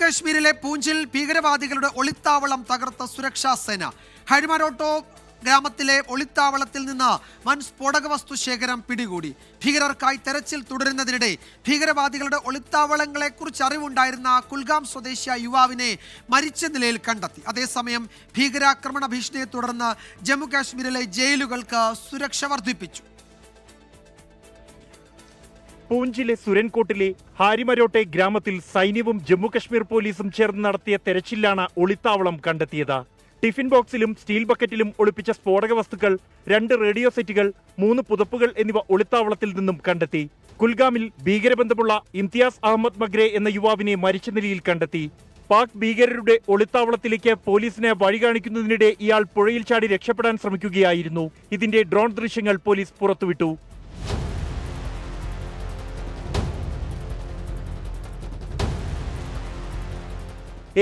കാശ്മീരിലെ പൂഞ്ചിൽ ഭീകരവാദികളുടെ ഒളിത്താവളം തകർത്ത സുരക്ഷാ സേന. ഹരിമരോട്ടോ ഗ്രാമത്തിലെ ഒളിത്താവളത്തിൽ നിന്ന് വൻ സ്ഫോടക വസ്തു ശേഖരം പിടികൂടി. ഭീകരർക്കായി തെരച്ചിൽ തുടരുന്നതിനിടെ ഭീകരവാദികളുടെ ഒളിത്താവളങ്ങളെക്കുറിച്ച് അറിവുണ്ടായിരുന്ന കുൽഗാം സ്വദേശിയായ യുവാവിനെ മരിച്ച നിലയിൽ കണ്ടെത്തി. അതേസമയം ഭീകരാക്രമണ ഭീഷണിയെ തുടർന്ന് ജമ്മു കാശ്മീരിലെ ജയിലുകൾക്ക് സുരക്ഷ വർദ്ധിപ്പിച്ചു. പൂഞ്ചിലെ സുരൻകോട്ടിലെ ഹാരിമരോട്ടെ ഗ്രാമത്തിൽ സൈന്യവും ജമ്മുകശ്മീർ പോലീസും ചേർന്ന് നടത്തിയ തെരച്ചിലാണ് ഒളിത്താവളം കണ്ടെത്തിയത്. ടിഫിൻ ബോക്സിലും സ്റ്റീൽ ബക്കറ്റിലും ഒളിപ്പിച്ച സ്ഫോടക വസ്തുക്കൾ രണ്ട് റേഡിയോ സെറ്റുകൾ മൂന്ന് പുതപ്പുകൾ എന്നിവ ഒളിത്താവളത്തിൽ നിന്നും കണ്ടെത്തി. കുൽഗാമിൽ ഭീകരബന്ധമുള്ള ഇംതിയാസ് അഹമ്മദ് മഗ്രെ എന്ന യുവാവിനെ മരിച്ച നിലയിൽ കണ്ടെത്തി. പാക് ഭീകരരുടെ ഒളിത്താവളത്തിലേക്ക് പോലീസിനെ വഴി കാണിക്കുന്നതിനിടെ ഇയാൾ പുഴയിൽ ചാടി രക്ഷപ്പെടാൻ ശ്രമിക്കുകയായിരുന്നു. ഇതിന്റെ ഡ്രോൺ ദൃശ്യങ്ങൾ പോലീസ് പുറത്തുവിട്ടു.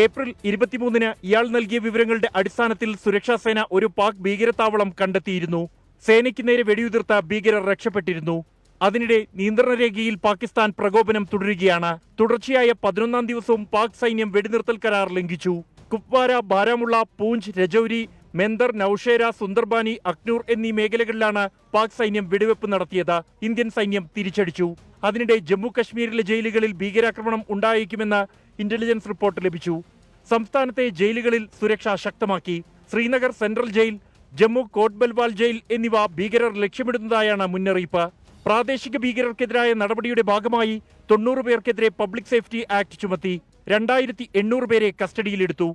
ഏപ്രിൽ ഇരുപത്തിമൂന്നിന് ഇയാൾ നൽകിയ വിവരങ്ങളുടെ അടിസ്ഥാനത്തിൽ സുരക്ഷാ സേന ഒരു പാക് ഭീകരത്താവളം കണ്ടെത്തിയിരുന്നു. സേനയ്ക്ക് നേരെ വെടിയുതിർത്ത ഭീകരർ രക്ഷപ്പെട്ടിരുന്നു. അതിനിടെ നിയന്ത്രണ രേഖയിൽ പാകിസ്ഥാൻ പ്രകോപനം തുടരുകയാണ്. തുടർച്ചയായ പതിനൊന്നാം ദിവസവും പാക് സൈന്യം വെടിനിർത്തൽ കരാർ ലംഘിച്ചു. കുപ്വാര ബാരാമുള്ള പൂഞ്ച് രജൌരി മെന്ദർ നൌഷേര സുന്ദർബാനി അക്നൂർ എന്നീ മേഖലകളിലാണ് പാക് സൈന്യം വെടിവെപ്പ് നടത്തിയത്. ഇന്ത്യൻ സൈന്യം തിരിച്ചടിച്ചു. അതിനിടെ ജമ്മു കശ്മീരിലെ ജയിലുകളിൽ ഭീകരാക്രമണം ഉണ്ടായേക്കുമെന്ന് ഇന്റലിജൻസ് റിപ്പോർട്ട് ലഭിച്ചു. സംസ്ഥാനത്തെ ജയിലുകളിൽ സുരക്ഷ ശക്തമാക്കി. Srinagar central jail Jammu Kot Balwal jail എന്നിവ ഭീകരർ ലക്ഷ്യമിടുന്നതായാണ് മുന്നറിയിപ്പ്. പ്രാദേശിക ഭീകരർക്കെതിരായ നടപടിയുടെ ഭാഗമായി തൊണ്ണൂറ് പേർക്കെതിരെ പബ്ലിക് സേഫ്റ്റി ആക്ട് ചുമത്തി രണ്ടായിരത്തി എണ്ണൂറ് പേരെ കസ്റ്റഡിയിലെടുത്തു.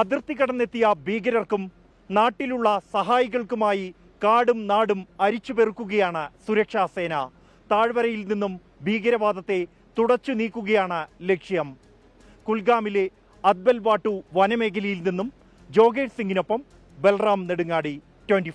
അതിർത്തി കടന്നെത്തിയ ഭീകരർക്കും നാട്ടിലുള്ള സഹായികൾക്കുമായി കാടും നാടും അരിച്ചുപെറുക്കുകയാണ് സുരക്ഷാ സേന. താഴ്വരയിൽ നിന്നും ഭീകരവാദത്തെ തുടച്ചു നീക്കുകയാണ് ലക്ഷ്യം. കുൽഗാമിലെ അദ്ബൽ വാട്ടു വനമേഖലയിൽ നിന്നും ജോഗേഷ് സിംഗിനൊപ്പം ബൽറാം നെടുങ്ങാടി ട്വന്റി